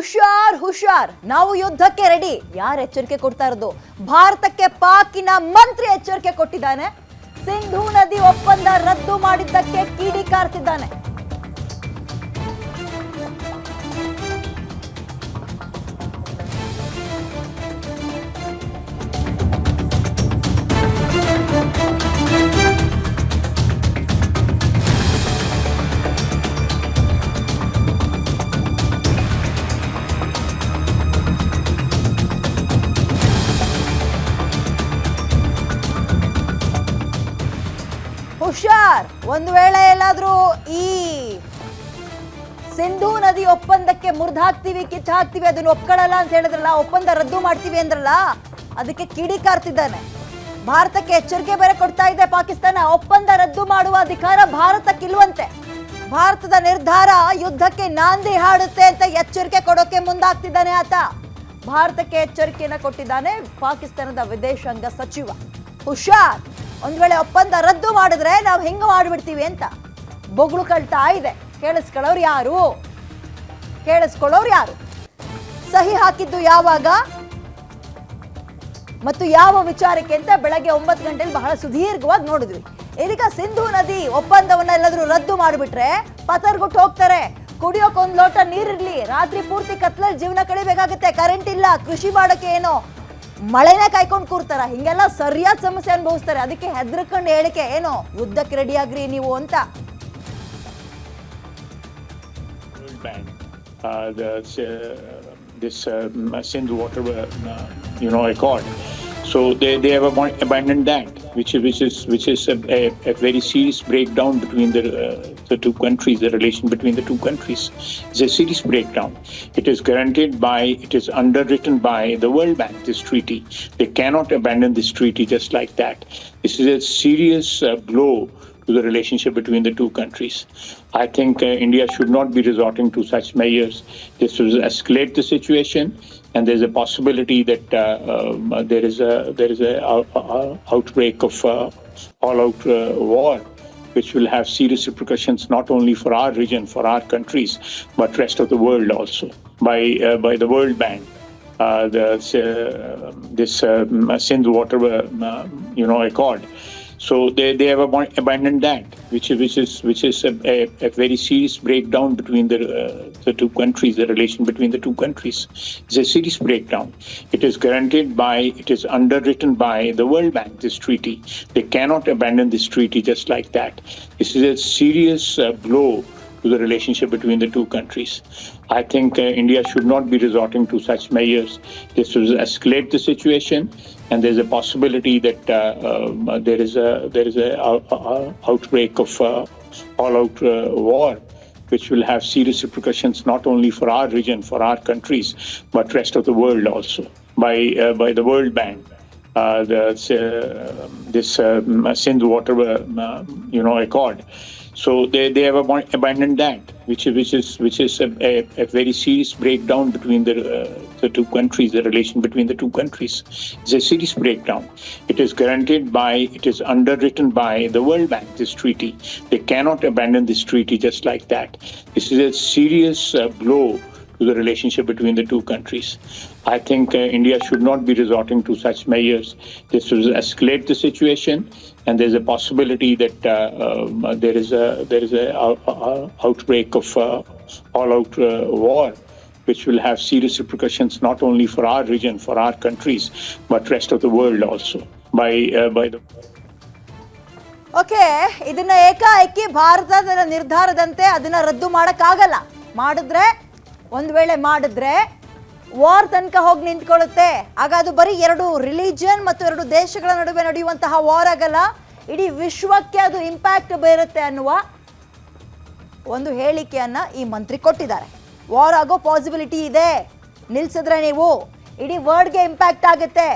ಹುಷಾರ್ ಹುಷಾರ್. ನಾವು ಯುದ್ಧಕ್ಕೆ ರೆಡಿ ಯಾರು ಎಚ್ಚರಿಕೆ ಕೊಡ್ತಾ ಇರೋದು? ಭಾರತಕ್ಕೆ ಪಾಕಿನ ಮಂತ್ರಿ ಎಚ್ಚರಿಕೆ ಕೊಟ್ಟಿದ್ದಾನೆ. ಸಿಂಧೂ ನದಿ ಒಪ್ಪಂದ ರದ್ದು ಮಾಡಿದ್ದಕ್ಕೆ ಕಿಡಿಕಾರ್ತಿದ್ದಾನೆ ಹುಷಾರ್. ಒಂದು ವೇಳೆ ಎಲ್ಲಾದ್ರೂ ಈ ಸಿಂಧೂ ನದಿ ಒಪ್ಪಂದಕ್ಕೆ ಮುರಿದು ಹಾಕ್ತಿವಿ ಕಿತ್ತು ಹಾಕ್ತಿವಿ ಅದನ್ನ ಒಪ್ಕೊಳ್ಳಲ್ಲ ಅಂತ ಹೇಳಿದ್ರಲ್ಲ ಒಪ್ಪಂದ ರದ್ದು ಮಾಡ್ತೀವಿ ಅಂದ್ರಲ್ಲ, ಅದಕ್ಕೆ ಕಿಡಿಕಾರ್ತಿದ್ದಾನೆ ಭಾರತಕ್ಕೆ ಎಚ್ಚರಿಕೆ ಬೇರೆ ಕೊಡ್ತಾ ಇದೆ ಪಾಕಿಸ್ತಾನ ಒಪ್ಪಂದ ರದ್ದು ಮಾಡುವ ಅಧಿಕಾರ ಭಾರತಕ್ಕಿಲ್ವಂತೆ ಭಾರತದ ನಿರ್ಧಾರ ಯುದ್ಧಕ್ಕೆ ನಾಂದಿ ಹಾಡುತ್ತೆ ಅಂತ ಎಚ್ಚರಿಕೆ ಕೊಡೋಕೆ ಮುಂದಾಗ್ತಿದ್ದಾನೆ ಆತ. ಭಾರತಕ್ಕೆ ಎಚ್ಚರಿಕೆಯನ್ನು ಕೊಟ್ಟಿದ್ದಾನೆ ಪಾಕಿಸ್ತಾನದ ವಿದೇಶಾಂಗ ಸಚಿವ. ಹುಷಾರ್. ಒಂದ್ ವೇಳೆ ಒಪ್ಪಂದ ರದ್ದು ಮಾಡಿದ್ರೆ ನಾವು ಹೆಂಗ ಮಾಡಿಬಿಡ್ತೀವಿ ಅಂತ? ಬೊಗಳು ಕಳ್ತಾ ಇದೆ. ಕೇಳಿಸ್ಕೊಳ್ಳೋರು ಯಾರು? ಕೇಳಿಸ್ಕೊಳ್ಳೋರು ಯಾರು? ಸಹಿ ಹಾಕಿದ್ದು ಯಾವಾಗ? ಮತ್ತು ಯಾವ ವಿಚಾರಕ್ಕೆ ಅಂತ ಬೆಳಗ್ಗೆ ಒಂಬತ್ತು ಗಂಟೆಯಲ್ಲಿ ಬಹಳ ಸುದೀರ್ಘವಾಗಿ ನೋಡಿದ್ವಿ. ಇದೀಗ ಸಿಂಧು ನದಿ ಒಪ್ಪಂದವನ್ನ ಎಲ್ಲಾದರೂ ರದ್ದು ಮಾಡಿಬಿಟ್ರೆ ಪತರ್ಗುಟ್ಟು ಹೋಗ್ತಾರೆ. ಕುಡಿಯೋಕೆ ಒಂದು ಲೋಟ ನೀರಿರ್ಲಿ. ರಾತ್ರಿ ಪೂರ್ತಿ ಕತ್ಲಲ್ಲಿ ಜೀವನ ಕಳಿಬೇಕಾಗುತ್ತೆ. ಕರೆಂಟ್ ಇಲ್ಲ. ಕೃಷಿ ಮಾಡೋಕೆ ಏನೋ ಮಳೆನೇ ಕಾಯ್ಕೊಂಡು ಕೂರ್ತಾರ. ಹಿಂಗೆಲ್ಲ ಸರಿಯಾದ ಸಮಸ್ಯೆ ಅನುಭವಿಸ್ತಾರೆ. ಅದಕ್ಕೆ ಹೆದರ್ಕೊಂಡು ಹೇಳಿಕೆ ಏನೋ? ಯುದ್ಧಕ್ಕೆ ರೆಡಿ ಆಗ್ರಿ ನೀವು ಅಂತ. Uh, uh, this um, Sindh Water, uh, you know. So they, they have abandoned that, which is which is which is a, a, a very serious breakdown between the uh, the two countries, the relation between the two countries. It's a serious breakdown. It is guaranteed by, it is underwritten by the World Bank. This treaty, they cannot abandon this treaty just like that. This is a serious uh, blow to the relationship between the two countries. I think uh, India should not be resorting to such measures. This will escalate the situation, and there's a possibility that uh, um, there is a there is a, out- uh, outbreak of uh, all-out uh, war, which will have serious repercussions not only for our region, for our countries, but rest of the world also. By uh, by the World Bank uh, the, uh, this um, Sindh Water, uh, you know, Accord. So they, they have abandoned that, which is which is which is a, a, a very serious breakdown between the uh, the two countries, the relation between the two countries. It's a serious breakdown. It is guaranteed by, it is underwritten by the World Bank. This treaty, they cannot abandon this treaty just like that. This is a serious uh, blow to the relationship between the two countries. I think uh, India should not be resorting to such measures. This will escalate the situation, and there's a possibility that uh, um, there is a there is a, out- uh, outbreak of uh, all-out uh, war, which will have serious repercussions not only for our region, for our countries, but rest of the world also. By uh, by the World Bank uh, the, uh, this um, Sindh Water, uh, you know, Accord. So they, they have abo- abandoned that, which is which is which is a, a, a very serious breakdown between the uh, the two countries, the relation between the two countries. It's a serious breakdown. It is guaranteed by, it is underwritten by the World Bank. This treaty, they cannot abandon this treaty just like that. This is a serious uh, blow to the relationship between the two countries. I think uh, India should not be resorting to such measures. This will escalate the situation, and there's a possibility that uh, um, there is a there is a a, a outbreak of uh, all-out uh, war, which will have serious repercussions not only for our region, for our countries, but rest of the world also. By uh, by the okay ಇದನ್ನ ಏಕಾಏಕಿ ಭಾರತದ ನಿರ್ಧಾರದಂತೆ ಅದನ್ನ ರದ್ದು ಮಾಡಕ್ಕಾಗಲ್ಲ ಮಾಡಿದ್ರೆ ಒಂದ್ ವೇಳೆ ಮಾಡಿದ್ರೆ ವಾರ್ ತನಕ ಹೋಗಿ ನಿಂತ್ಕೊಳ್ಳುತ್ತೆ. ಆಗ ಅದು ಬರೀ ಎರಡು ರಿಲಿಜನ್ ಮತ್ತು ಎರಡು ದೇಶಗಳ ನಡುವೆ ನಡೆಯುವಂತಹ ವಾರ್ ಆಗಲ್ಲ, ಇಡೀ ವಿಶ್ವಕ್ಕೆ ಅದು ಇಂಪ್ಯಾಕ್ಟ್ ಬೀರುತ್ತೆ ಅನ್ನುವ ಒಂದು ಹೇಳಿಕೆಯನ್ನ ಈ ಮಂತ್ರಿ ಕೊಟ್ಟಿದ್ದಾರೆ. ವಾರ್ ಆಗೋ ಪಾಸಿಬಿಲಿಟಿ ಇದೆ. ನಿಲ್ಸಿದ್ರೆ ನೀವು. ಇಡೀ ವರ್ಲ್ಡ್ಗೆ ಇಂಪ್ಯಾಕ್ಟ್ ಆಗುತ್ತೆ.